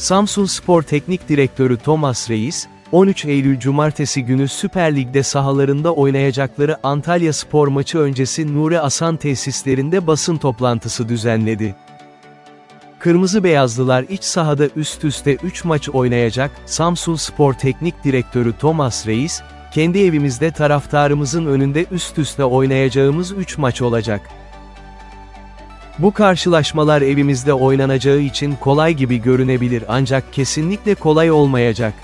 Samsun Spor Teknik Direktörü Thomas Reis, 13 Eylül Cumartesi günü Süper Lig'de sahalarında oynayacakları Antalya Spor maçı öncesi Nuri Asan tesislerinde basın toplantısı düzenledi. Kırmızı Beyazlılar iç sahada üst üste 3 maç oynayacak, Samsun Spor Teknik Direktörü Thomas Reis, kendi evimizde taraftarımızın önünde üst üste oynayacağımız 3 maç olacak. Bu karşılaşmalar evimizde oynanacağı için kolay gibi görünebilir ancak kesinlikle kolay olmayacak.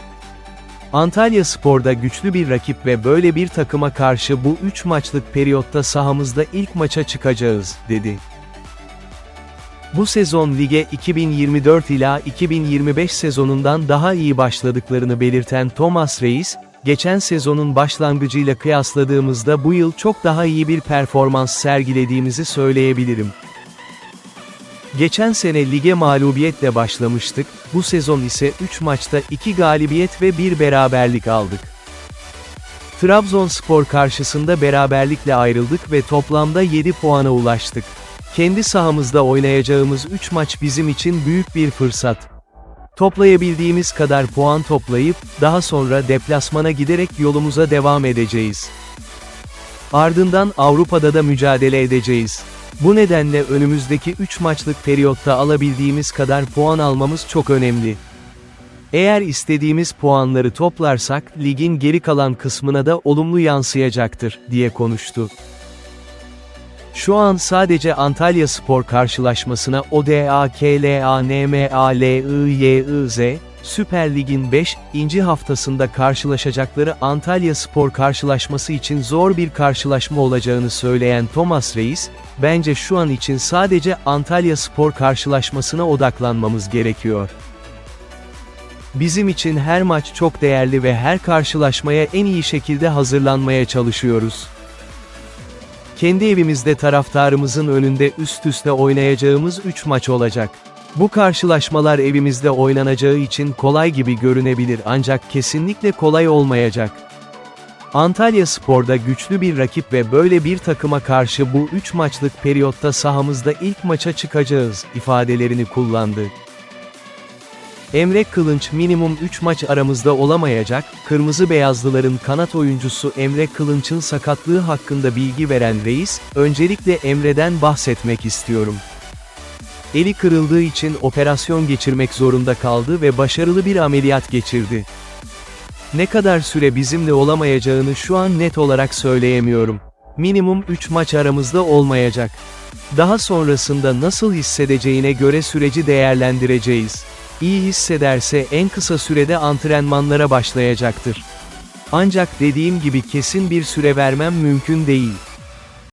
Antalya Spor'da güçlü bir rakip ve böyle bir takıma karşı bu 3 maçlık periyotta sahamızda ilk maça çıkacağız, dedi. Bu sezon lige 2024 ila 2025 sezonundan daha iyi başladıklarını belirten Thomas Reis, geçen sezonun başlangıcıyla kıyasladığımızda bu yıl çok daha iyi bir performans sergilediğimizi söyleyebilirim. Geçen sene lige mağlubiyetle başlamıştık, bu sezon ise 3 maçta 2 galibiyet ve 1 beraberlik aldık. Trabzonspor karşısında beraberlikle ayrıldık ve toplamda 7 puana ulaştık. Kendi sahamızda oynayacağımız 3 maç bizim için büyük bir fırsat. Toplayabildiğimiz kadar puan toplayıp, daha sonra deplasmana giderek yolumuza devam edeceğiz. Ardından Avrupa'da da mücadele edeceğiz. Bu nedenle önümüzdeki 3 maçlık periyotta alabildiğimiz kadar puan almamız çok önemli. Eğer istediğimiz puanları toplarsak, ligin geri kalan kısmına da olumlu yansıyacaktır, diye konuştu. Şu an sadece Antalya Spor karşılaşmasına ODA KLA NMA LIYIZ, Süper Lig'in 5. inci haftasında karşılaşacakları Antalya Spor karşılaşması için zor bir karşılaşma olacağını söyleyen Thomas Reis, bence şu an için sadece Antalya Spor karşılaşmasına odaklanmamız gerekiyor. Bizim için her maç çok değerli ve her karşılaşmaya en iyi şekilde hazırlanmaya çalışıyoruz. Kendi evimizde taraftarımızın önünde üst üste oynayacağımız 3 maç olacak. Bu karşılaşmalar evimizde oynanacağı için kolay gibi görünebilir ancak kesinlikle kolay olmayacak. Antalya Spor'da güçlü bir rakip ve böyle bir takıma karşı bu 3 maçlık periyotta sahamızda ilk maça çıkacağız ifadelerini kullandı. Emre Kılınç minimum 3 maç aramızda olamayacak, Kırmızı Beyazlıların kanat oyuncusu Emre Kılınç'ın sakatlığı hakkında bilgi veren reis, öncelikle Emre'den bahsetmek istiyorum. Eli kırıldığı için operasyon geçirmek zorunda kaldı ve başarılı bir ameliyat geçirdi. Ne kadar süre bizimle olamayacağını şu an net olarak söyleyemiyorum. Minimum 3 maç aramızda olmayacak. Daha sonrasında nasıl hissedeceğine göre süreci değerlendireceğiz. İyi hissederse en kısa sürede antrenmanlara başlayacaktır. Ancak dediğim gibi kesin bir süre vermem mümkün değil.